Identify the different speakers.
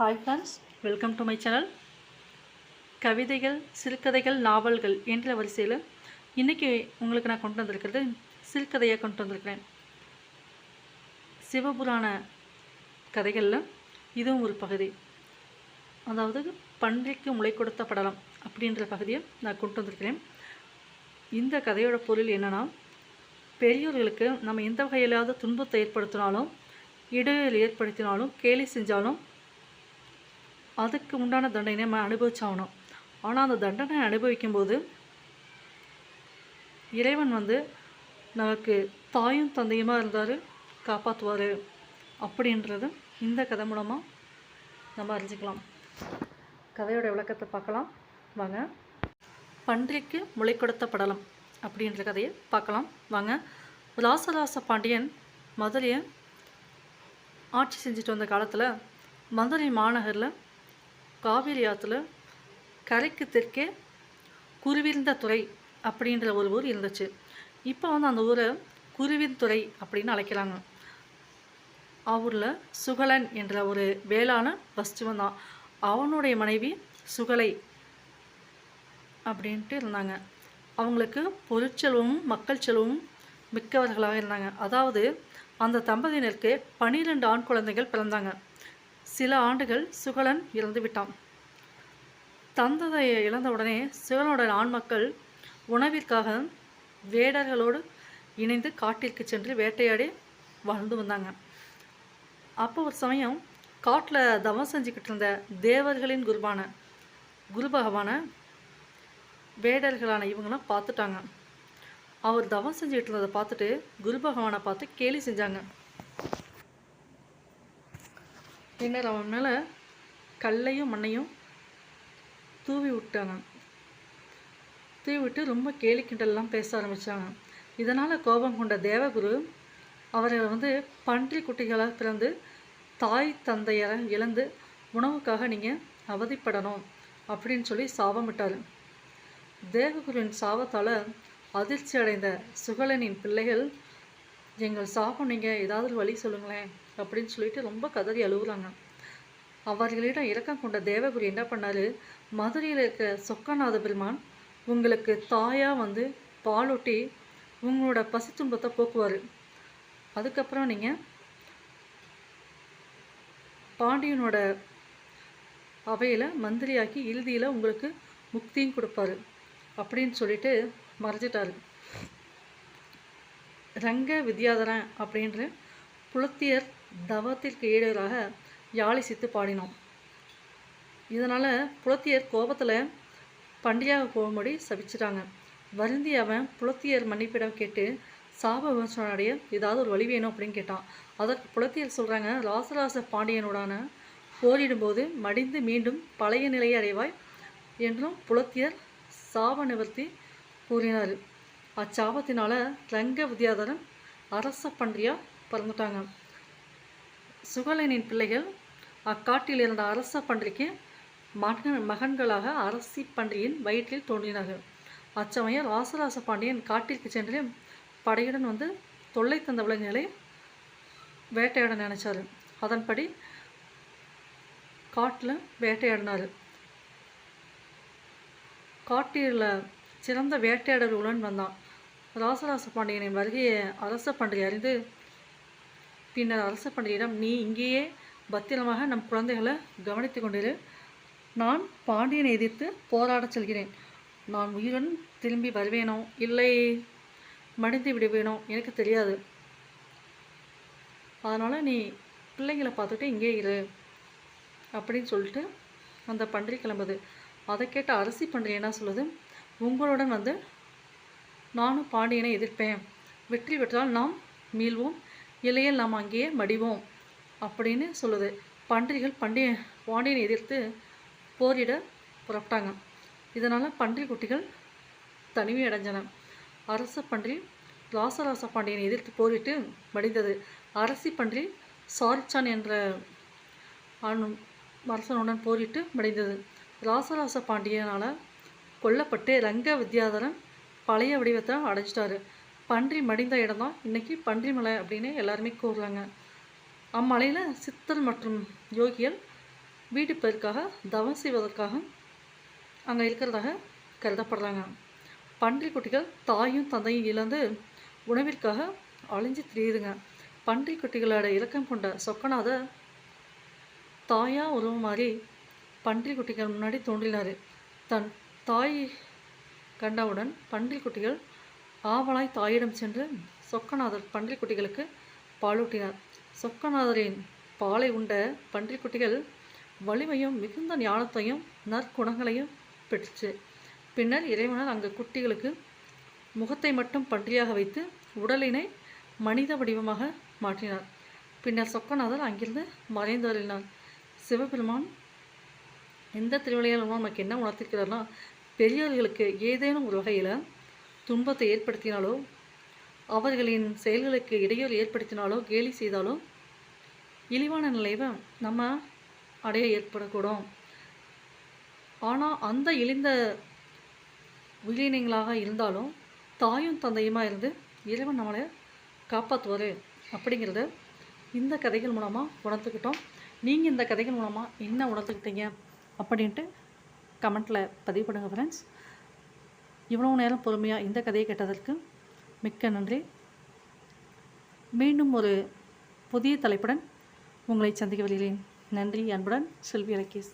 Speaker 1: Hi friends welcome to my channel கவிதைகள் சிறுகதைகள் நாவல்கள் என்ற வரிசையில் இன்றைக்கி உங்களுக்கு நான் கொண்டு வந்திருக்கிறது சிறுகதையாக கொண்டு வந்திருக்கிறேன். சிவபுராண கதைகளில் இதுவும் ஒரு பகுதி. அதாவது பன்றிக்கு முளை கொடுத்த படலம் அப்படின்ற பகுதியை நான் கொண்டு வந்திருக்கிறேன். இந்த கதையோட பொருள் என்னென்னா பெரியோர்களுக்கு நம்ம எந்த வகையிலாவது துன்பத்தை ஏற்படுத்தினாலும் இடைவெளி ஏற்படுத்தினாலும் கேலி செஞ்சாலும் அதுக்கு உண்டான தண்டனை நம்ம அனுபவிச்சாகணும். ஆனால் அந்த தண்டனை அனுபவிக்கும்போது இறைவன் வந்து நமக்கு தாயும் தந்தையுமா இருந்தார் காப்பாற்றுவார் அப்படின்றது இந்த கதை மூலமாக நம்ம அறிஞ்சிக்கலாம். கதையோட விளக்கத்தை பார்க்கலாம். வாங்க. பன்றிக்கு முளை கொடுத்த படலம் அப்படின்ற கதையை பார்க்கலாம். வாங்க. ராசராச பாண்டியன் மதுரையை ஆட்சி செஞ்சுட்டு வந்த காலத்தில் மதுரை மாநகரில் காவேரி ஆற்றுல கரைக்கு தெற்கே குருவிருந்த துறை அப்படின்ற ஒரு ஊர் இருந்துச்சு. இப்போ வந்து அந்த ஊரை குருவின்துறை அப்படின்னு அழைக்கிறாங்க. அவரில் சுகலன் என்ற ஒரு வேளான வஸ்துவன் தான். அவனுடைய மனைவி சுகலை அப்படின்ட்டு இருந்தாங்க. அவங்களுக்கு பொருட்செல்வமும் மக்கள் செல்வமும் மிக்கவர்களாக இருந்தாங்க. அதாவது அந்த தம்பதியினருக்கு பனிரெண்டு ஆண் குழந்தைகள் பிறந்தாங்க. சில ஆண்டுகள் சுகலன் இறந்து விட்டான் இழந்தவுடனே இழந்த ஆண்மக்கள் ஆண் மக்கள் உணவிற்காக வேடர்களோடு இணைந்து காட்டிற்கு சென்று வேட்டையாடி வாழ்ந்து வந்தாங்க. அப்போ ஒரு சமயம் காட்டில் தவம் செஞ்சுக்கிட்டு இருந்த தேவர்களின் குருவான குரு பகவான வேடர்களான இவங்களாம் பார்த்துட்டாங்க. அவர் தவம் செஞ்சுக்கிட்டு இருந்ததை பார்த்துட்டு குரு பகவானை பார்த்து கேலி செஞ்சாங்க. பின்னர் அவன் மேலே கல்லையும் மண்ணையும் தூவி விட்டாங்க. தூவி விட்டு ரொம்ப கேலி கிண்டல்லாம் பேச ஆரம்பித்தாங்க இதனால் கோபம் கொண்ட தேவகுரு அவர்களை வந்து பன்றி குட்டிகளாக பிறந்து தாய் தந்தையரை இழந்து உணவுக்காக நீங்கள் அவதிப்படணும் அப்படின்னு சொல்லி சாபமிட்டார் தேவகுருவின் சாபத்தால் அதிர்ச்சி அடைந்த சுகலனின் பிள்ளைகள் எங்கள் சாபம் நீங்கள் ஏதாவது வழி சொல்லுங்களேன். அப்படின்னு சொல்லிட்டு ரொம்ப கதறி அழுகுறாங்க அவர்களிடம் இறக்கம் கொண்ட தேவகுரு என்ன பண்ணார்? மதுரையில் இருக்க சொக்கநாத பெருமான் உங்களுக்கு தாயாக வந்து பாலூட்டி உங்களோட பசி துன்பத்தை போக்குவார். அதுக்கப்புறம் நீங்கள் பாண்டியனோட அவையில் மந்திரியாக்கி இறுதியில் உங்களுக்கு முக்தியும் கொடுப்பாரு அப்படின்னு சொல்லிட்டு மறைஞ்சிட்டாரு. ரங்க வித்யாதரன் அப்படின்ற புலத்தியர் தவத்திற்கு ஈடராக யாழை சித்து பாடினோம் இதனால் புலத்தியர் கோபத்தில் பண்டியாக போகும்படி சபிச்சிட்டாங்க. வருந்தி அவன் புலத்தியர் மன்னிப்பிடம் கேட்டு சாப விமர்சனம் ஏதாவது ஒரு வழி வேணும் அப்படின்னு கேட்டான். அதற்கு புலத்தியர் சொல்கிறாங்க ராசராச பாண்டியனுடான போரிடும்போது மடிந்து மீண்டும் பழைய நிலையை அடைவாய் என்றும் புலத்தியர் சாப நிவர்த்தி கூறினார். அச்சாபத்தினால் ரங்க வித்யாதரன் அரச பன்றியாக பிறந்துட்டாங்க. சுகலனின் பிள்ளைகள் அக்காட்டில் இருந்த அரச பன்றிக்கு மகன் மகன்களாக அரசி பன்றியின் வயிற்றில் தோன்றினார்கள். அச்சமயம் ராசராச பாண்டியன் காட்டிற்கு சென்று படையுடன் வந்து தொல்லை தந்த விலங்குகளை வேட்டையாட நினைச்சார். அதன்படி காட்டில் வேட்டையாடினார். காட்டில் சிறந்த வேட்டையாடர்களுடன் வந்தான். ராசராச பாண்டியனின் வருகையை அரச பண்டிகை அறிந்து பின்னர் அரச பண்டிகையிடம் நீ இங்கேயே பத்திரமாக நம் குழந்தைகளை கவனித்து கொண்டிரு. நான் பாண்டியனை எதிர்த்து போராடச் செல்கிறேன். நான் உயிருடன் திரும்பி வருவேனோ? இல்லை. மடிந்து விடுவேனோ? எனக்கு தெரியாது. அதனால் நீ பிள்ளைங்களை பார்த்துட்டு இங்கே இரு. அப்படின்னு சொல்லிட்டு அந்த பன்றி கிளம்புது. அதை கேட்ட அரசி பன்றி என்ன சொல்லுது? உங்களுடன் வந்து நானும் பாண்டியனை எதிர்ப்பேன். வெற்றி பெற்றால் நாம் மீள்வோம். இல்லையில் நாம் அங்கேயே மடிவோம் அப்படின்னு சொல்லுது. பன்றிகள் பண்டிய பாண்டியனை எதிர்த்து போரிட புறப்பட்டாங்க. இதனால் பன்றி குட்டிகள் தனிமை அடைஞ்சன. அரச பன்றி ராசராச பாண்டியனை எதிர்த்து போரிட்டு மடிந்தது. அரசி பன்றி சாரிச்சான் என்ற ஆண் அரசனுடன் போரிட்டு மடிந்தது. ராசராச பாண்டியனால் கொல்லப்பட்டு ரங்க வித்யாதரன் பழைய வடிவத்தை அடைஞ்சிட்டாரு. பன்றி மடிந்த இடம் தான் இன்றைக்கி பன்றிமலை அப்படின்னு எல்லாருமே கூறுறாங்க. அம்மலையில் சித்தர் மற்றும் யோகிகள் வீட்டு பேருக்காக தவம் செய்வதற்காக அங்கே இருக்கிறதாக கருதப்படுறாங்க. பன்றி குட்டிகள் தாயும் தந்தையும் இழந்து உணவிற்காக அழிஞ்சு திரியுதுங்க. பன்றி குட்டிகளோட இலக்கம் கொண்ட சொக்கநாதர் தாயா உருவம் மாதிரி பன்றி குட்டிகள் முன்னாடி தோன்றினார். தன் தாய் கண்டவுடன் பன்றி குட்டிகள் ஆவலாய் தாயிடம் சென்று சொக்கநாதர் பன்றிக்குட்டிகளுக்கு பாலூட்டினார். சொக்கநாதரின் பாலை உண்ட பன்றிக்குட்டிகள் வலிமையும் மிகுந்த ஞானத்தையும் நற்குணங்களையும் பெற்றுச்சு. பின்னர் இறைவனர் அங்கு குட்டிகளுக்கு முகத்தை மட்டும் பன்றியாக வைத்து உடலினை மனித வடிவமாக மாற்றினார். பின்னர் சொக்கநாதர் அங்கிருந்து மறைந்தருளினார். சிவபெருமான் எந்த திருவிளையாடல் நமக்கு என்ன உணர்த்திருக்கிறார்னா பெரியவர்களுக்கு ஏதேனும் ஒரு வகையில் துன்பத்தை ஏற்படுத்தினாலோ அவர்களின் செயல்களுக்கு இடையூறு ஏற்படுத்தினாலோ கேலி செய்தாலோ இழிவான நிலைவை நம்ம அடைய ஏற்படக்கூடும். ஆனால் அந்த இழிந்த உயிரினங்களாக இருந்தாலும் தாயும் தந்தையுமாக இருந்து இறைவன் நம்மளை காப்பாற்றுவார் அப்படிங்கிறத இந்த கதைகள் மூலமாக உணர்த்துக்கிட்டோம் நீங்கள் இந்த கதைகள் மூலமாக என்ன உணர்த்துக்கிட்டீங்க அப்படின்ட்டு கமெண்ட்டில் பதிவு பண்ணுங்கள் ஃப்ரெண்ட்ஸ் இவ்வளோ நேரம் பொறுமையாக இந்த கதையை கேட்டதற்கு மிக்க நன்றி. மீண்டும் ஒரு புதிய தலைப்புடன் உங்களை சந்திக்க வருகிறேன் நன்றி அன்புடன் செல்வி இலக்கேஷ்